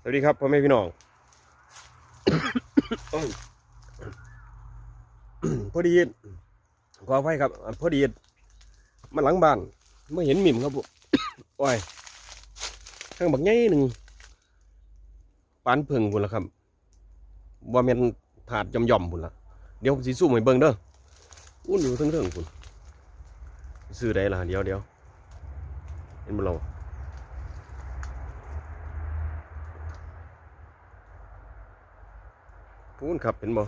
สวัสดีครับพ่อแม่พี่น้องโอ้ยพอดีขออภัยครับอะพอดีมาหลังบ้านไม่เห็นหมิ่มครับผมโอ้ยข้างบักใหญ่หนึ่งปานเพิงพุ่นละครับว่าแม่นถาดย่อมๆพุ่นละเดี๋ยวผมสิสู้ให้เบิ่งเด้ออุ้นอยู่เทั้งๆพุ่นซื้อได้ล่ะเดี๋ยวเดี๋ยวเห็นบ่เรา พูนครับเห็นบ่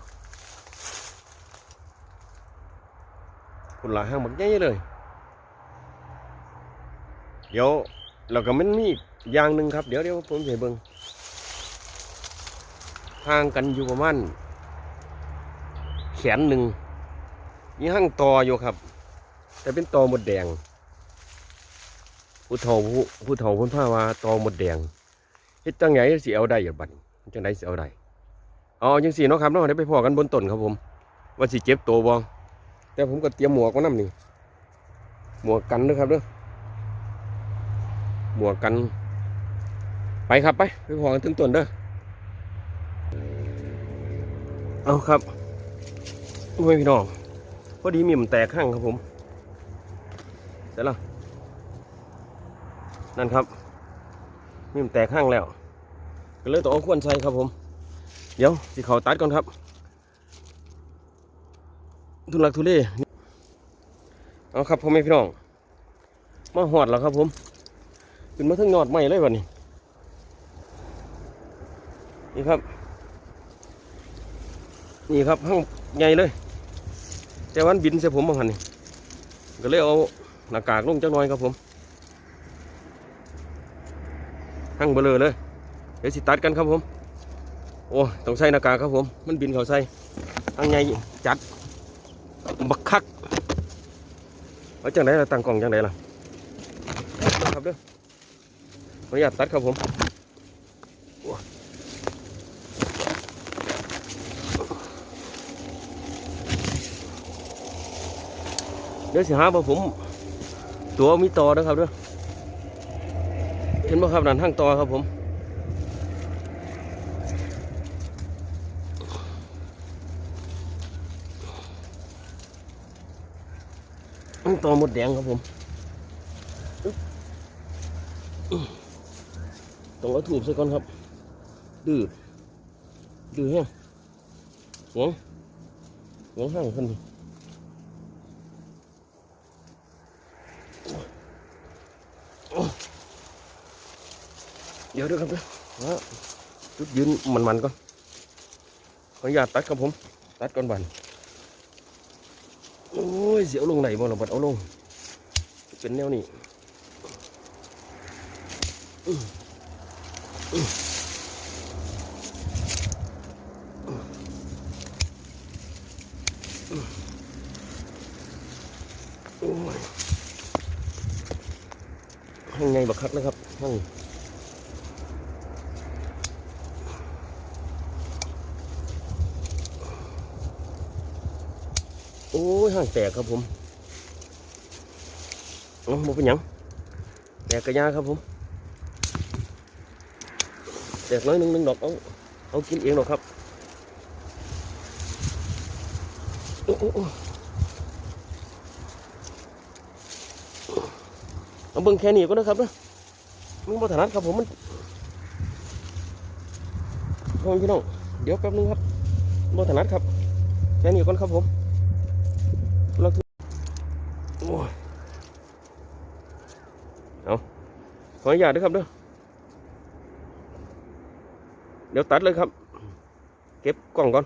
คุณหลาห้างบักใหญ่เลย เดี๋ยวเราก็มันมีอีกอย่างหนึ่งครับ เดี๋ยวเดี๋ยวผมจะให้เบิ่งห่างกันอยู่ประมาณแขนหนึ่งมีห้างตออยู่ครับ แต่เป็นตอหมดแดงผู้เฒ่าผู้ผู้เฒ่าพ้นผ้าว่าตอหมดแดงเฮ็ดจังไงสิเอาได้อย่าบัดนี้จังไดสิเอาได้ อ๋อยังสี่เนาะครับเนาะได้ไปพอกันบนต้นครับผมว่าสิเจ็บตัวบ่แต่ผมก็เตรียมหมวกมานํนี่หมวกกันด้อครับเด้อหมวกกัน ไปครับไปไปพอกันถึงต้นเด้อเอาครับโอ้ยพี่น้องพอดีมีมันแตกข้างครับผมเสร็จแล้วนั่นครับมีมันแตกข้างแล้วก็เลยต้องเอาขวนใส่ครับผม เดี๋ยวสิเขาตัดก่อนครับ ทุลักทุเลเอาครับพ่อแม่พี่น้อง มาหอดแล้วครับผมขึ้นมาทั้งยอดใหม่เลยวันนี้ นี่ครับ นี่ครับห้างใหญ่เลย แต่วันบินเสียผมบางหันนี่ก็เลยเอาหน้ากากลงจักหน่อยครับผมห้างเบลอเลย เดี๋ยวสิตัดกันครับผม โอ้ต้องใส่หน้ากากครับผม มันบินเขาใส่ทางไงจัดบักคักเอาจังไดล่ะตั้งกล่องจังไดล่ะครับเด้อขออนุญาตตัดครับผมเดี๋ยวสิหาว่าผม ตัวมีต่อนะครับเด้อเห็นบ่ครับนั่นทางต่อครับผม ตัวหมดแดงครับผมต้องเอาถูบใส่ก่อนครับ ดื้อดื้อแห้งหวงหวงห้างขึ้นเดี๋ยวด้วยครับเด้อจุดยืนมันๆก่อนขออนุญาตตัดครับผม ตัดก่อนบัน โอ้ยเสียวลงไหนบ่เราบัดเอาลง เป็นแนวนี้โอ้ยข้างในบักคักนะครับข้าง โอ้ยห่างแตกครับผมโอ้บ่เป็นหยังแตกกระยาครับผม แตกน้อยหนึงหนึงดอกเอาเอากินเองดอกครับโอ้โอ้โอ้เอาเบิ่งแค่นี้ก็นะครับนะมันบ่ถนัดครับผมมันพี่น้องเดี๋ยวแป๊บนึงครับบ่ถนัดครับแค่นี้ก่อนครับผม โอ้ยเอาขออนุญาตด้วยครับเด้อเดี๋ยวตัดเลยครับ เก็บกล่องก่อน